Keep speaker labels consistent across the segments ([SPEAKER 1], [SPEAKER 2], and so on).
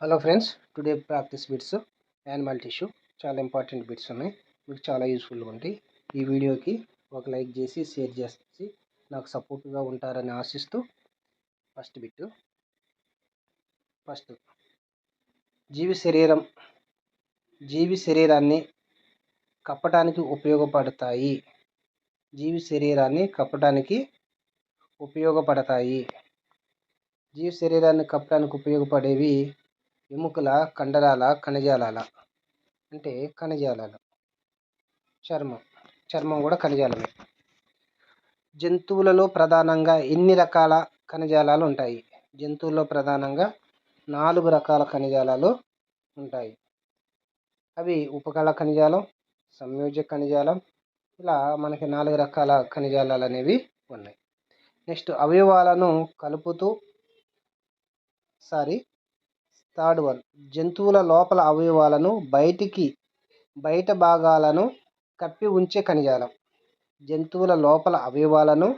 [SPEAKER 1] Hello friends today practice bits animal tissue చాలా important bits ఉన్నాయి. మీకు చాలా యూస్ఫుల్గా ఉంటాయి. ఈ వీడియోకి ఒక లైక్ చేసి షేర్ చేసి నాకు సపోర్ట్గా ఉంటారని ఆశిస్తూ ఫస్ట్ బిట్ ఫస్ట్ జీవి శరీరం జీవి శరీరాన్ని కప్పటానికి ఉపయోగపడతాయి. జీవి శరీరాన్ని కప్పటానికి ఉపయోగపడతాయి. జీవి శరీరాన్ని కప్పడానికి ఉపయోగపడేవి ఎముకల కండరాల కణజాలాల అంటే కణజాలాలు. చర్మం. చర్మం కూడా కణజాలమే. జంతువులలో ప్రధానంగా ఎన్ని రకాల కణజాలాలు ఉంటాయి? జంతువుల్లో ప్రధానంగా నాలుగు రకాల కణజాలాలు ఉంటాయి. అవి ఉపకళ కణజాలం సంయోజక కణజాలం ఇలా మనకి నాలుగు రకాల కణజాలాలు అనేవి ఉన్నాయి. నెక్స్ట్ అవయవాలను కలుపుతూ సారీ థర్డ్ వన్ జంతువుల లోపల అవయవాలను బయటికి బయట భాగాలను కప్పి ఉంచే కణజాలం. జంతువుల లోపల అవయవాలను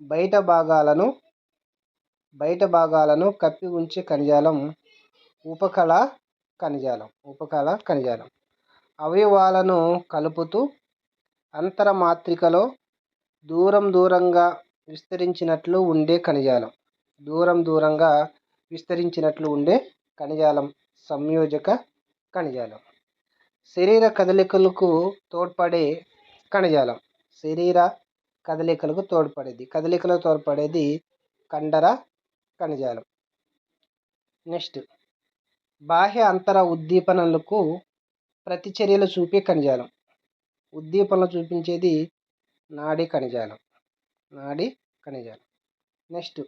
[SPEAKER 1] బయట భాగాలను బయట భాగాలను కప్పి ఉంచే కణజాలం ఉపకళ కణజాలం ఉపకళ కణజాలం. అవయవాలను కలుపుతూ అంతరమాత్రికలో దూరం దూరంగా విస్తరించినట్లు ఉండే కణజాలం. దూరం దూరంగా విస్తరించినట్లు ఉండే కణజాలం సంయోజక కణజాలం. శరీర కదలికలకు తోడ్పడే కణజాలం. శరీర కదలికలకు తోడ్పడేది. కదలికలకు తోడ్పడేది కండర కణజాలం. నెక్స్ట్ బాహ్య అంతర ఉద్దీపనలకు ప్రతిచర్యలు చూపే కణజాలం. ఉద్దీపనలు చూపించేది నాడీ కణజాలం. నాడీ కణజాలం. నెక్స్ట్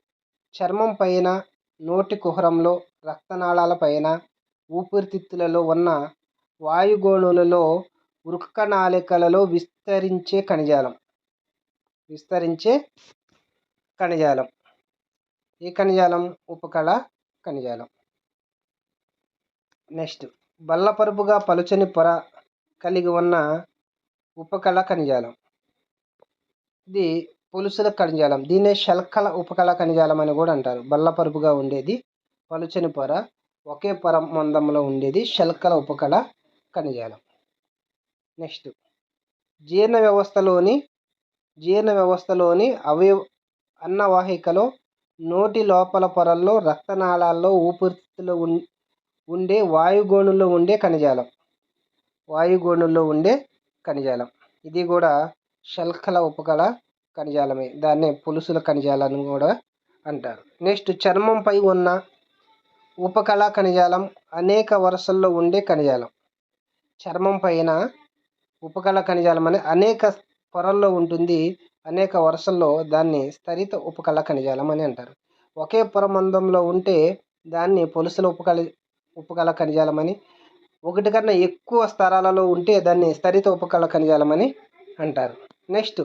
[SPEAKER 1] చర్మం పైన నోటి కుహరంలో రక్తనాళాల పైన ఊపిరితిత్తులలో ఉన్న వాయుగోళులలో వృక్కనాళికలలో విస్తరించే కణజాలం విస్తరించే కణజాలం ఈ కణజాలం ఉపకళ కణజాలం నెక్స్ట్. బల్లపరుపుగా పలుచని పొర కలిగి ఉన్న ఉపకళ కణజాలం ఇది పులుసుల కణజాలం దీన్నే శల్కల ఉపకళ కణజాలం అని కూడా అంటారు. బల్లపరుపుగా ఉండేది పలుచని పొర ఒకే పొర మందంలో ఉండేది శల్కల ఉపకళ కణజాలం. నెక్స్ట్ జీర్ణ వ్యవస్థలోని జీర్ణ వ్యవస్థలోని అవయవ అన్నవాహికలో నోటి లోపల పొరల్లో రక్తనాళాల్లో ఊపిరితిత్తులో ఉండే వాయుగోణుల్లో ఉండే కణజాలం. వాయుగోణుల్లో ఉండే కణజాలం. ఇది కూడా శల్కల ఉపకళ కణజాలమే. దాన్నే పులుసుల కణజాలని కూడా అంటారు. నెక్స్ట్ చర్మంపై ఉన్న ఉపకళ కణజాలం అనేక వరుసల్లో ఉండే కణజాలం చర్మం పైన ఉపకళ కణజాలం అనే అనేక పొరల్లో ఉంటుంది అనేక వరుసల్లో దాన్ని స్థరిత ఉపకళ కణజాలం అని అంటారు. ఒకే పొర మందంలో ఉంటే దాన్ని పొలుసుల ఉపకళ ఉపకళ కణజాలం అని ఒకటి కన్నా ఎక్కువ స్థరాలలో ఉంటే దాన్ని స్థరిత ఉపకళ కణజాలం అని అంటారు. నెక్స్ట్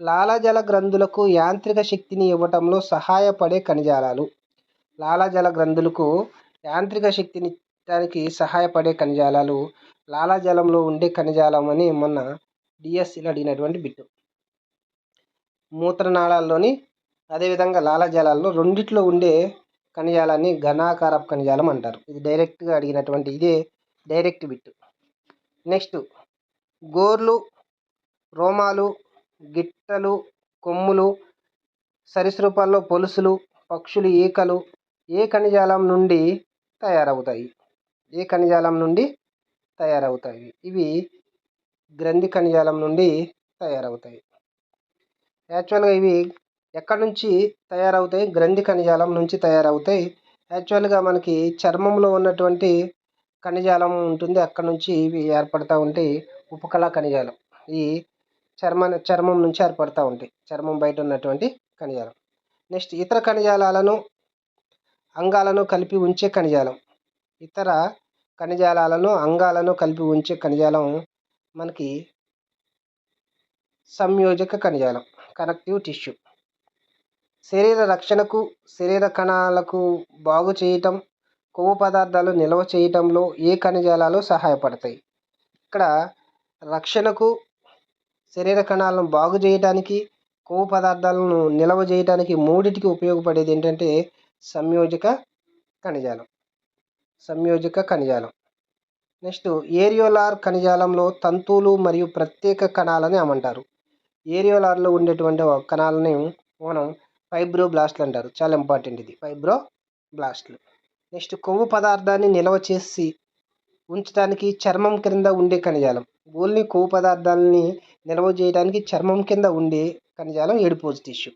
[SPEAKER 1] లాలాజల గ్రంథులకు యాంత్రిక శక్తిని ఇవ్వటంలో సహాయపడే కణజాలాలు లాలాజల గ్రంథులకు యాంత్రిక శక్తిని సహాయపడే కణజాలాలు లాలాజలంలో ఉండే కణజాలం అని మొన్న డిఎస్సిలో అడిగినటువంటి బిట్టు. మూత్రనాళాల్లోని అదేవిధంగా లాలాజలాల్లో రెండిట్లో ఉండే కణజాలాన్ని ఘనాకార కణజాలం అంటారు. ఇది డైరెక్ట్గా అడిగినటువంటి ఇదే డైరెక్ట్ బిట్టు. నెక్స్ట్ గోర్లు రోమాలు గిట్టలు కొమ్ములు సరీసృపాల్లో పొలుసులు పక్షులు ఈకలు ఏ కణజాలం నుండి తయారవుతాయి. ఏ కణజాలం నుండి తయారవుతాయి? ఇవి గ్రంథి కణజాలం నుండి తయారవుతాయి. యాక్చువల్గా ఇవి ఎక్కడి నుంచి తయారవుతాయి? గ్రంథి కణజాలం నుంచి తయారవుతాయి. యాక్చువల్గా మనకి చర్మంలో ఉన్నటువంటి కణజాలం ఉంటుంది. అక్కడ నుంచి ఇవి ఏర్పడుతూ ఉంటాయి ఉపకళ కణజాలం ఈ చర్మ చర్మం నుంచి ఏర్పడుతూ ఉంటాయి. చర్మం బయట ఉన్నటువంటి కణజాలం నెక్స్ట్ ఇతర కణజాలాలను అంగాలను కలిపి ఉంచే కణజాలం ఇతర కణజాలాలను అంగాలను కలిపి ఉంచే కణజాలం మనకి సంయోజక కణజాలం కనెక్టివ్ టిష్యూ. శరీర రక్షణకు శరీర కణాలకు బాగు చేయటం కొవ్వు పదార్థాలు నిల్వ చేయటంలో ఏ కణజాలాలు సహాయపడతాయి? ఇక్కడ రక్షణకు శరీర కణాలను బాగు చేయడానికి కొవ్వు పదార్థాలను నిల్వ చేయడానికి మూడిటికి ఉపయోగపడేది ఏంటంటే సంయోజక కణజాలం సంయోజక కణజాలం నెక్స్ట్ ఏరియోలార్ కణజాలంలో తంతువులు మరియు ప్రత్యేక కణాలని ఏమంటారు ఏరియోలార్లో ఉండేటువంటి కణాలని మనం ఫైబ్రోబ్లాస్ట్లు అంటారు. చాలా ఇంపార్టెంట్ ఇది ఫైబ్రో బ్లాస్ట్లు నెక్స్ట్ కొవ్వు పదార్థాన్ని నిల్వ చేసి ఉంచడానికి చర్మం క్రింద ఉండే కణజాలం ఓన్లీ కొవ్వు పదార్థాలని నిల్వ చేయడానికి చర్మం కింద ఉండే కణజాలం ఎడిపోజ్ టిష్యూ.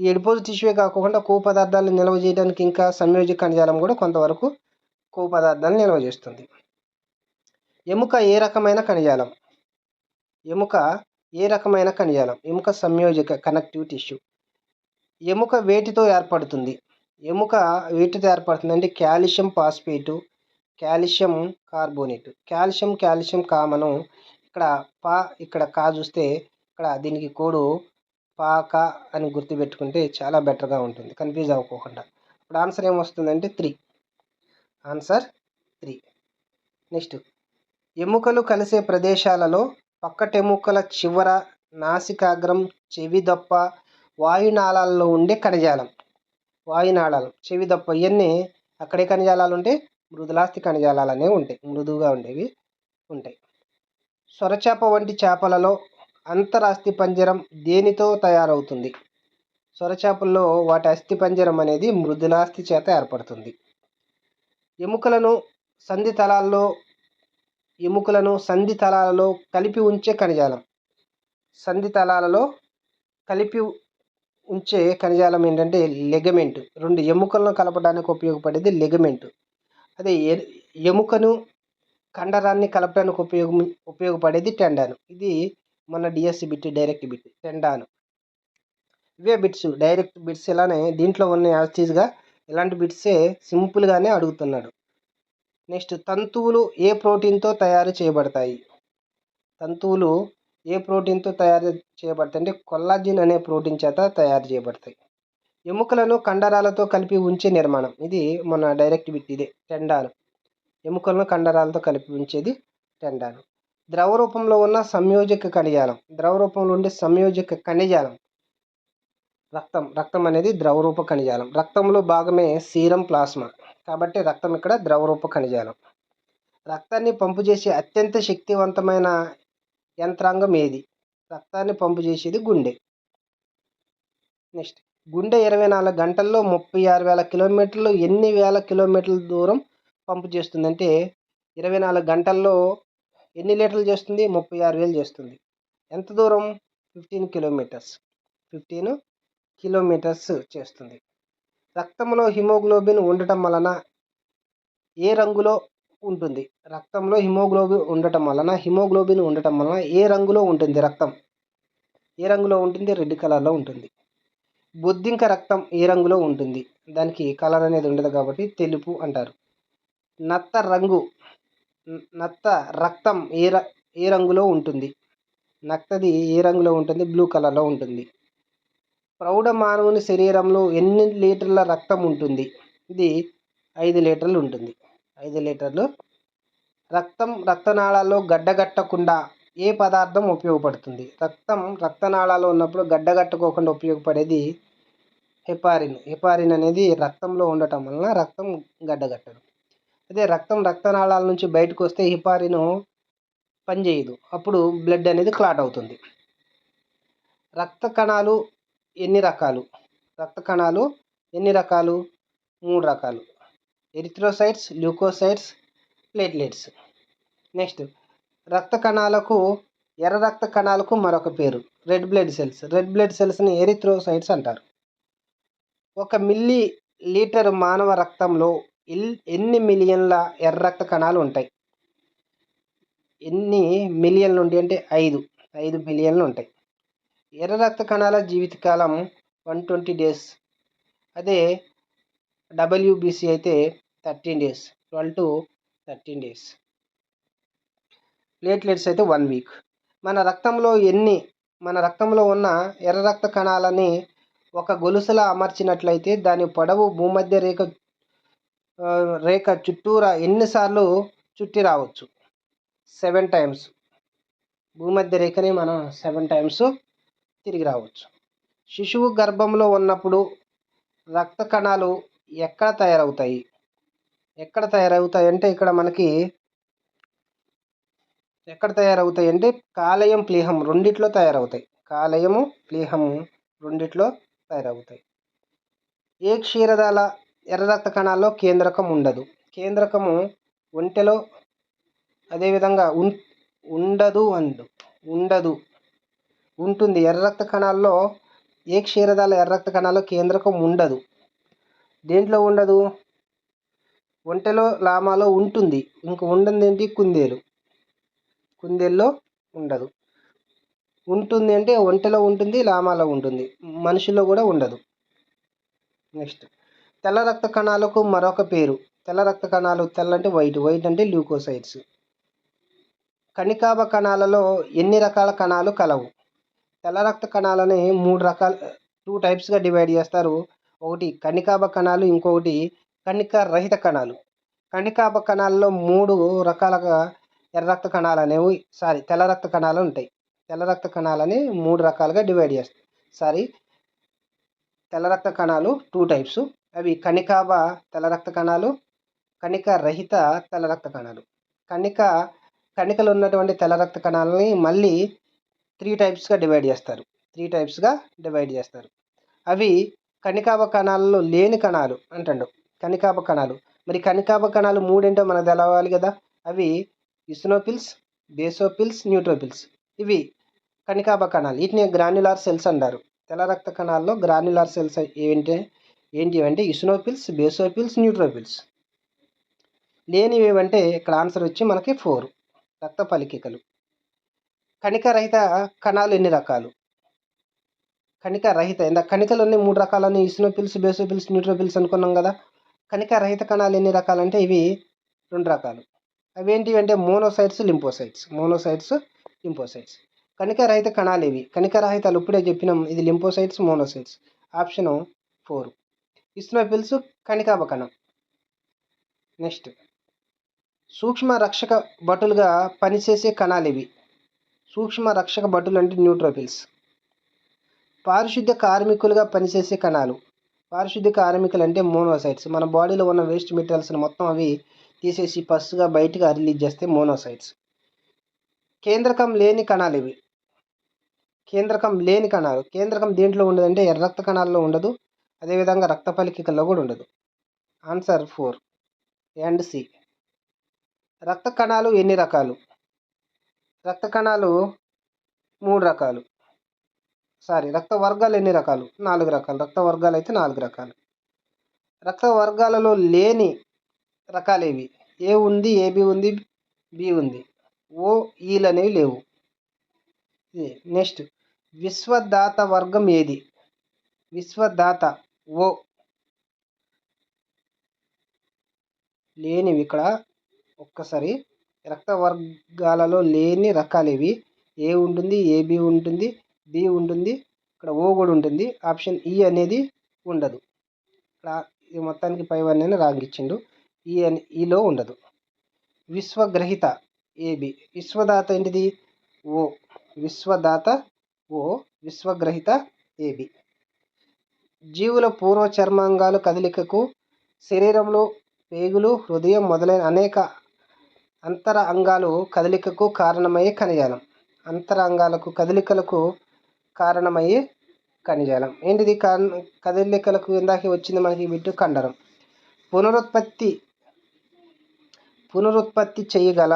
[SPEAKER 1] ఈ ఎడిపోజ్ టిష్యూ కాకుండా కొవ్వు పదార్థాలను నిల్వ చేయడానికి ఇంకా సంయోజక కణజాలం కూడా కొంతవరకు కొవ్వు పదార్థాలను నిల్వ చేస్తుంది. ఎముక ఏ రకమైన కణజాలం ఎముక ఏ రకమైన కణజాలం ఎముక సంయోజక కనెక్టివ్ టిష్యూ ఎముక వేటితో ఏర్పడుతుంది? ఎముక వేటితో ఏర్పడుతుంది అంటే calcium phosphate calcium carbonate. Calcium calcium common ఇక్కడ పా ఇక్కడ కా చూస్తే ఇక్కడ దీనికి కోడు పాక అని గుర్తుపెట్టుకుంటే చాలా బెటర్గా ఉంటుంది. కన్ఫ్యూజ్ అవ్వకోకుండా. ఇప్పుడు ఆన్సర్ ఏమొస్తుందంటే త్రీ. Answer three. నెక్స్ట్. ఎముకలు కలిసే ప్రదేశాలలో పక్కటెముకల చివర నాసికాగ్రం చెవిదప్ప వాయునాళాల్లో ఉండే కణజాలం. వాయునాళాలు చెవిదప్ప ఇవన్నీ అక్కడే కణజాలాలు ఉంటే మృదులాస్తి కణజాలాలు అనేవి ఉంటాయి. మృదువుగా ఉండేవి ఉంటాయి. సొరచేప వంటి చేపలలో అంతరాస్థి పంజరం దేనితో తయారవుతుంది? సొరచేపల్లో వాటి అస్థి పంజరం అనేది మృదులాస్థి చేత ఏర్పడుతుంది. ఎముకలను సంధి తలాల్లో ఎముకలను సంధి తలాలలో కలిపి ఉంచే కణజాలం. సంధి తలాలలో కలిపి ఉంచే కణజాలం ఏంటంటే లెగమెంట్. రెండు ఎముకలను కలపడానికి ఉపయోగపడేది లెగమెంట్. అదే ఎముకను కండరాన్ని కలపడానికి ఉపయోగం ఉపయోగపడేది టెండాను. ఇది మన DSC bit direct bit tendon ఇవే బిట్స్ డైరెక్ట్ బిట్స్ ఇలానే దీంట్లో ఉన్న యాజ్టీజ్గా ఇలాంటి బిట్సే సింపుల్గానే అడుగుతున్నాడు. నెక్స్ట్ తంతువులు ఏ ప్రోటీన్తో తయారు చేయబడతాయి? తంతువులు ఏ ప్రోటీన్తో తయారు చేయబడతాయి? అంటే కొల్లాజిన్ అనే ప్రోటీన్ చేత తయారు చేయబడతాయి. ఎముకలను కండరాలతో కలిపి ఉంచే నిర్మాణం. ఇది మన డైరెక్ట్ బిట్ ఇదే టెండాను ఎముకలను కండరాలతో కలిపి ఉంచేది టెండాను ద్రవ రూపంలో ఉన్న సంయోజక కణజాలం. ద్రవ రూపంలో ఉండే సంయోజక కణజాలం. రక్తం. రక్తం అనేది ద్రవరూప కణజాలం. రక్తంలో భాగమే సీరం ప్లాస్మా. కాబట్టి రక్తం ఇక్కడ ద్రవరూప కణజాలం. రక్తాన్ని పంపు చేసే అత్యంత శక్తివంతమైన యంత్రాంగం ఏది? రక్తాన్ని పంపు చేసేది గుండె. నెక్స్ట్. గుండె ఇరవై నాలుగు గంటల్లో ముప్పై ఆరు వేల కిలోమీటర్లు ఎన్ని వేల కిలోమీటర్ల దూరం పంపు చేస్తుందంటే ఇరవై నాలుగు గంటల్లో ఎన్ని లీటర్లు చేస్తుంది? ముప్పై ఆరు వేలు చేస్తుంది. ఎంత దూరం? Fifteen kilometres. ఫిఫ్టీన్ కిలోమీటర్స్ చేస్తుంది. రక్తంలో హిమోగ్లోబిన్ ఉండటం వలన ఏ రంగులో ఉంటుంది? రక్తంలో హిమోగ్లోబిన్ ఉండటం వలన హిమోగ్లోబిన్ ఉండటం వలన ఏ రంగులో ఉంటుంది రక్తం? ఏ రంగులో ఉంటుంది? రెడ్ కలర్లో ఉంటుంది. బొద్దింక రక్తం ఏ రంగులో ఉంటుంది? దానికి కలర్ అనేది ఉండదు కాబట్టి తెలుపు అంటారు. నత్త రంగు నత్త రక్తం ఏ ర ఏ రంగులో ఉంటుంది? నత్తది ఏ రంగులో ఉంటుంది? బ్లూ కలర్లో ఉంటుంది. ప్రౌఢ మానవుని శరీరంలో ఎన్ని లీటర్ల రక్తం ఉంటుంది? ఇది ఐదు లీటర్లు ఉంటుంది. ఐదు లీటర్లు. రక్తం రక్తనాళాల్లో గడ్డగట్టకుండా ఏ పదార్థం ఉపయోగపడుతుంది? రక్తం రక్తనాళాల్లో ఉన్నప్పుడు గడ్డగట్టుకోకుండా ఉపయోగపడేది హెపారిన్. హెపారిన్ అనేది రక్తంలో ఉండటం వలన రక్తం గడ్డగట్టదు. అదే రక్తం రక్తనాళాల నుంచి బయటకు వస్తే హిపారిన్ పనిచేయదు అప్పుడు బ్లడ్ అనేది క్లాట్ అవుతుంది. రక్త కణాలు ఎన్ని రకాలు? రక్త కణాలు ఎన్ని రకాలు? మూడు రకాలు. Erythrocytes leukocytes platelets. నెక్స్ట్ రక్త కణాలకు ఎర్ర రక్త కణాలకు మరొక పేరు. Red blood cells. Red blood సెల్స్ని erythrocytes అంటారు. ఒక మిల్లీ లీటర్ మానవ రక్తంలో ఎన్ని మిలియన్ల ఎర్ర రక్త కణాలు ఉంటాయి ఎన్ని మిలియన్లు ఉంటాయి అంటే ఐదు. ఐదు మిలియన్లు ఉంటాయి ఎర్ర రక్త కణాల జీవితకాలం వన్ ట్వంటీ డేస్. అదే డబ్ల్యూబీసీ అయితే thirteen days. Twelve to thirteen days. Platelets అయితే వన్ వీక్. మన రక్తంలో ఎన్ని మన రక్తంలో ఉన్న ఎర్ర రక్త కణాలని ఒక గొలుసులా అమర్చినట్లయితే దాని పొడవు భూమధ్య రేఖ రేఖ చుట్టూరా ఎన్నిసార్లు చుట్టి రావచ్చు? సెవెన్ టైమ్స్ భూమధ్య రేఖని మనం సెవెన్ టైమ్స్ తిరిగి రావచ్చు. శిశువు గర్భంలో ఉన్నప్పుడు రక్త కణాలు ఎక్కడ తయారవుతాయి? ఎక్కడ తయారవుతాయి అంటే ఇక్కడ మనకి ఎక్కడ తయారవుతాయి అంటే కాలేయం ప్లీహం రెండిట్లో తయారవుతాయి. కాలేయము ప్లీహము రెండిట్లో తయారవుతాయి. ఏ క్షీరదాల ఎర్ర రక్త కణాల్లో కేంద్రకం ఉండదు. కేంద్రకము ఒంటెలో అదేవిధంగా ఉన్ ఉండదు అండు ఉండదు. ఉంటుంది. ఎర్ర రక్త కణాల్లో ఏ క్షీరదాల ఎర్ర రక్త కణాల్లో కేంద్రకం ఉండదు. దేంట్లో ఉండదు? ఒంటెలో లామాలో ఉంటుంది. ఇంక ఉండదు ఏంటి? కుందేలు. కుందేల్లో ఉండదు. ఉంటుంది అంటే ఒంటెలో ఉంటుంది లామాలో ఉంటుంది. మనిషిలో కూడా ఉండదు. నెక్స్ట్. తెల్ల రక్త కణాలకు మరొక పేరు. తెల్ల రక్త కణాలు తెల్ల అంటే వైట్ వైట్ అంటే ల్యూకోసైట్స్ కణికాభ కణాలలో ఎన్ని రకాల కణాలు కలవు? తెల్ల రక్త కణాలని మూడు రకాల టూ టైప్స్గా డివైడ్ చేస్తారు. ఒకటి కణికాభ కణాలు ఇంకొకటి కణిక రహిత కణాలు. కణికాభ కణాలలో మూడు రకాలుగా ఎర్ర రక్త కణాలు అనేవి సారీ తెల్ల రక్త కణాలు ఉంటాయి. తెల్ల రక్త కణాలని మూడు రకాలుగా డివైడ్ చేస్తారు. సారీ తెల్ల రక్త కణాలు టూ టైప్స్ అవి కణికాభ తల రక్త కణాలు కణిక రహిత తెల్ల రక్త కణాలు కణిక కణికలు ఉన్నటువంటి తెల్ల రక్త కణాలని మళ్ళీ త్రీ టైప్స్గా డివైడ్ చేస్తారు త్రీ టైప్స్గా డివైడ్ చేస్తారు. అవి కణికాభ కణాలలో లేని కణాలు అంటాడు. కణికాభ కణాలు. మరి కణికాభ కణాలు మూడేంటో మనకు తెలవాలి కదా? అవి ఇస్నోపిల్స్ బేసోపిల్స్ న్యూట్రోపిల్స్. ఇవి కణికాభ కణాలు. వీటిని గ్రాన్యులార్ సెల్స్ అంటారు. తెల్ల రక్త కణాల్లో గ్రాన్యులార్ సెల్స్ ఏంటి ఏంటి అంటే ఇస్నోపిల్స్ బేసోపిల్స్ న్యూట్రోపిల్స్ లేనివి ఏవంటే ఇక్కడ ఆన్సర్ వచ్చి మనకి ఫోర్ రక్త పలికికలు. కణిక రహిత కణాలు ఎన్ని రకాలు? కణిక రహిత కణికలు ఉన్నాయి మూడు రకాలని ఇసినోఫిల్స్ బేసోపిల్స్ న్యూట్రోఫిల్స్ అనుకున్నాం కదా. కణిక రహిత కణాలు ఎన్ని రకాలంటే ఇవి రెండు రకాలు. అవి అంటే మోనోసైట్స్ లింపోసైట్స్. Monocytes lymphocytes. కణిక రహిత కణాలు ఇవి. కణికరహితాలు ఇప్పుడే చెప్పినాం ఇది lymphocytes monocytes. Option four. Eosinophils కణికాభ కణం నెక్స్ట్. సూక్ష్మ రక్షక భటులుగా పనిచేసే కణాలు ఇవి. సూక్ష్మ రక్షక భటులు అంటే న్యూట్రోపిల్స్ పారిశుద్ధ్య కార్మికులుగా పనిచేసే కణాలు. పారిశుద్ధ్య కార్మికులు అంటే మోనోసైట్స్. మన బాడీలో ఉన్న వేస్ట్ మెటీరియల్స్ని మొత్తం అవి తీసేసి పస్సుగా బయటగా రిలీజ్ చేస్తే మోనోసైట్స్. కేంద్రకం లేని కణాలు ఇవి. కేంద్రకం లేని కణాలు. కేంద్రకం దేంట్లో ఉండదంటే ఎర్ర రక్త కణాల్లో ఉండదు. అదేవిధంగా రక్త పలికికల్లో కూడా ఉండదు. ఆన్సర్ ఫోర్ అండ్ సి రక్త కణాలు ఎన్ని రకాలు? రక్త కణాలు మూడు రకాలు. సారీ రక్త వర్గాలు ఎన్ని రకాలు? నాలుగు రకాలు. రక్త వర్గాలు అయితే నాలుగు రకాలు. రక్త వర్గాలలో లేని రకాలేవి ఏ ఉంది ఏబి ఉంది బి ఉంది. ఓ ఈలు e అనేవి లేవు. నెక్స్ట్ విశ్వదాత వర్గం ఏది? విశ్వదాత ఓ లేనివి ఇక్కడ ఒక్కసారి రక్త వర్గాలలో లేని రకాలు ఇవి ఏ ఉంటుంది? ఏబి ఉంటుంది? బి ఉంటుంది. ఇక్కడ ఓ కూడా ఉంటుంది. ఆప్షన్ ఈ అనేది ఉండదు. ఇక్కడ ఇది మొత్తానికి పై రాంగ్ ఇచ్చిండు. ఈ అని ఈలో ఉండదు. విశ్వగ్రహిత ఏబి విశ్వదాత ఏంటిది? ఓ. విశ్వదాత ఓ. విశ్వగ్రహిత ఏబి జీవుల పూర్వ చర్మాంగాలు కదలికకు శరీరంలో పేగులు హృదయం మొదలైన అనేక అంతర అంగాలు కదలికకు కారణమయ్యే కణజాలం. అంతర అంగాలకు కదలికలకు కారణమయ్యే కణజాలం. ఏంటిది? కదలికలకు ఇందాక వచ్చింది మనకి బిడ్డు కండరం పునరుత్పత్తి పునరుత్పత్తి చేయగల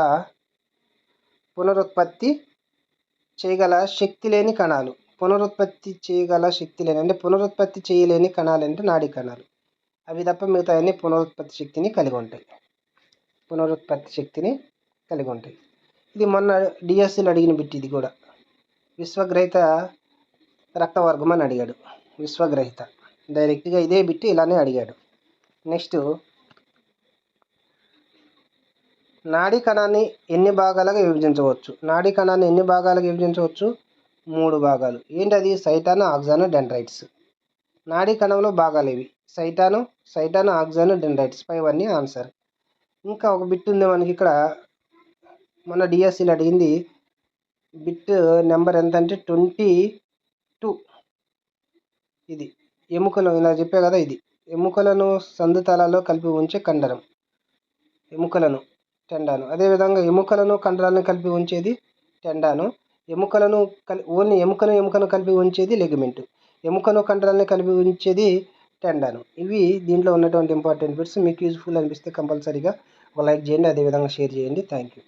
[SPEAKER 1] పునరుత్పత్తి చేయగల శక్తి లేని కణాలు. పునరుత్పత్తి చేయగల శక్తి లేని అంటే పునరుత్పత్తి చేయలేని కణాలు అంటే నాడీ కణాలు. అవి తప్ప మిగతా అన్ని పునరుత్పత్తి శక్తిని కలిగి ఉంటాయి. పునరుత్పత్తి శక్తిని కలిగి ఉంటాయి. ఇది మొన్న డిఎస్సీలు అడిగిన బిట్ ఇది కూడా. విశ్వగ్రహిత రక్తవర్గం అని అడిగాడు. విశ్వగ్రహిత. డైరెక్ట్గా ఇదే బిట్ ఇలానే అడిగాడు. నెక్స్ట్ నాడీ కణాన్ని ఎన్ని భాగాలుగా విభజించవచ్చు? నాడీ కణాన్ని ఎన్ని భాగాలుగా విభజించవచ్చు? మూడు భాగాలు. ఏంటది? Cyton axon dendrites. నాడీ కణంలో భాగాలు ఇవి. Cyton cyton axon dendrites. పైవన్నీ ఆన్సర్. ఇంకా ఒక బిట్ ఉంది మనకి ఇక్కడ. మన డిఎస్సీలు అడిగింది. బిట్ నెంబర్ ఎంత అంటే ట్వంటీ టూ. ఇది. ఎముకలు ఇలా చెప్పే కదా ఇది. ఎముకలను సందుతాలలో కలిపి ఉంచే కండరం. ఎముకలను టెండాను. అదేవిధంగా ఎముకలను కండరాలను కలిపి ఉంచేది టెండాను. ఎముకలను కలి ఓన్లీ ఎముకను ఎముకను కలిపి ఉంచేది లెగమెంట్ ఎముకను కండరాలను కలిపి ఉంచేది టెండాను ఇవి దీంట్లో ఉన్నటువంటి ఇంపార్టెంట్ బిట్స్ మీకు యూజ్ఫుల్ అనిపిస్తే కంపల్సరీగా ఒక లైక్ చేయండి. అదేవిధంగా షేర్ చేయండి. Thank you